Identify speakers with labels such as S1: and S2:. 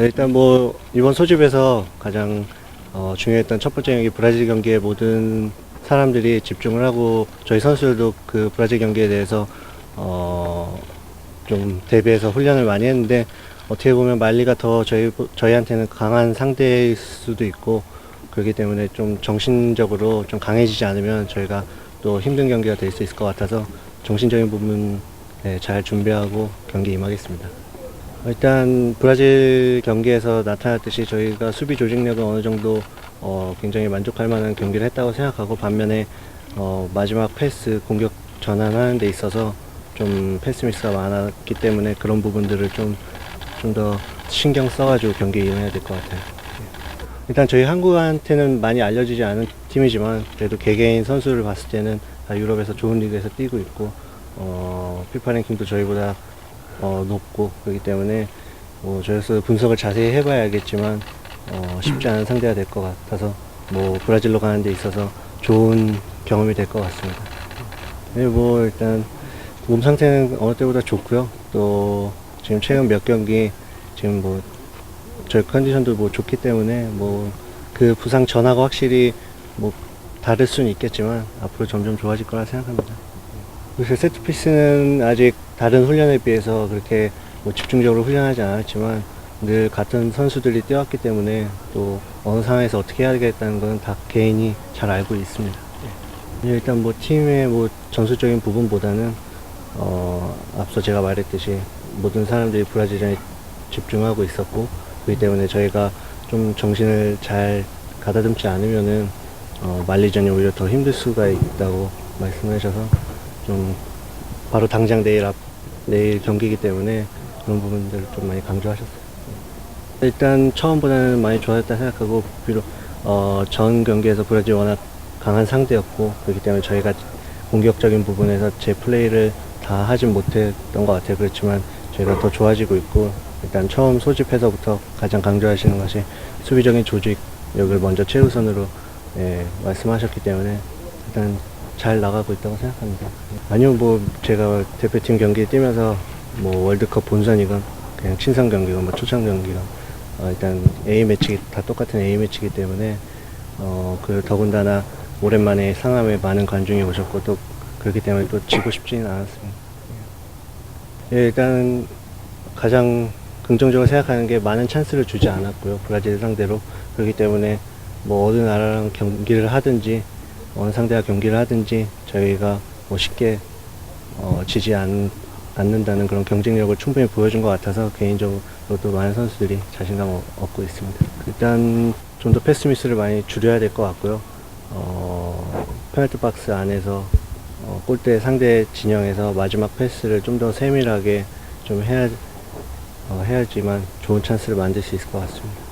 S1: 네, 일단 뭐 이번 소집에서 가장 어, 중요했던 첫 번째 경기 브라질 경기에 모든 사람들이 집중을 하고 저희 선수들도 그 브라질 경기에 대해서 어, 좀 대비해서 훈련을 많이 했는데 어떻게 보면 말리가 더 저희 저희한테는 강한 상대일 수도 있고 그렇기 때문에 좀 정신적으로 좀 강해지지 않으면 저희가 또 힘든 경기가 될 수 있을 것 같아서 정신적인 부분 네, 잘 준비하고 경기 임하겠습니다. 일단 브라질 경기에서 나타났듯이 저희가 수비 조직력은 어느 정도 어, 굉장히 만족할 만한 경기를 했다고 생각하고 반면에 어, 마지막 패스 공격 전환하는 데 있어서 좀 패스 미스가 많았기 때문에 그런 부분들을 좀 좀 더 신경 써가지고 경기에 임해야 될 것 같아요. 일단 저희 한국한테는 많이 알려지지 않은 팀이지만 그래도 개개인 선수를 봤을 때는 다 유럽에서 좋은 리그에서 뛰고 있고 어, 피파 랭킹도 저희보다 어, 높고 그렇기 때문에 뭐 저희서 분석을 자세히 해봐야 알겠지만 어, 쉽지 않은 상대가 될 것 같아서 뭐 브라질로 가는 데 있어서 좋은 경험이 될 것 같습니다. 네, 뭐 일단 몸 상태는 어느 때보다 좋고요. 또 지금 최근 몇 경기 지금 뭐 저희 컨디션도 뭐 좋기 때문에 뭐 그 부상 전하고 확실히 뭐 다를 수는 있겠지만 앞으로 점점 좋아질 거라 생각합니다. 그래서 세트피스는 아직 다른 훈련에 비해서 그렇게 뭐 집중적으로 훈련하지 않았지만 늘 같은 선수들이 뛰었기 때문에 또 어느 상황에서 어떻게 해야겠다는 건 다 개인이 잘 알고 있습니다. 예, 일단 뭐 팀의 뭐 전술적인 부분보다는 어 앞서 제가 말했듯이 모든 사람들이 브라질전에 집중하고 있었고 그렇기 때문에 저희가 좀 정신을 잘 가다듬지 않으면은 어, 말리전이 오히려 더 힘들 수가 있다고 말씀을 하셔서 좀 바로 당장 내일 앞 내일 경기이기 때문에 그런 부분들을 좀 많이 강조하셨어요. 일단 처음보다는 많이 좋아졌다 생각하고 비록 어, 전 경기에서 브라질 워낙 강한 상대였고 그렇기 때문에 저희가 공격적인 부분에서 제 플레이를 다 하진 못했던 것 같아요. 그렇지만 저희가 더 좋아지고 있고 일단 처음 소집해서부터 가장 강조하시는 것이 수비적인 조직력을 먼저 최우선으로 예, 말씀하셨기 때문에 일단 잘 나가고 있다고 생각합니다. 아니요, 뭐 제가 대표팀 경기에 뛰면서 뭐 월드컵 본선이건 그냥 친선 경기건 뭐 초청 경기건 어, 일단 A 매치 다 똑같은 A 매치이기 때문에 어, 그 더군다나 오랜만에 상암에 많은 관중이 오셨고 또 그렇기 때문에 또 지고 싶지는 않았습니다. 예, 일단 가장 긍정적으로 생각하는 게 많은 찬스를 주지 않았고요. 브라질 상대로. 그렇기 때문에 뭐 어느 나라랑 경기를 하든지 어느 상대와 경기를 하든지 저희가 뭐 쉽게 어, 지지 않, 않는다는 그런 경쟁력을 충분히 보여준 것 같아서 개인적으로도 많은 선수들이 자신감 을 얻고 있습니다. 일단 좀 더 패스 미스를 많이 줄여야 될 것 같고요. 어, 페널티 박스 안에서 어, 골대 상대 진영에서 마지막 패스를 좀 더 세밀하게 좀 해야 어, 해야지만 좋은 찬스를 만들 수 있을 것 같습니다.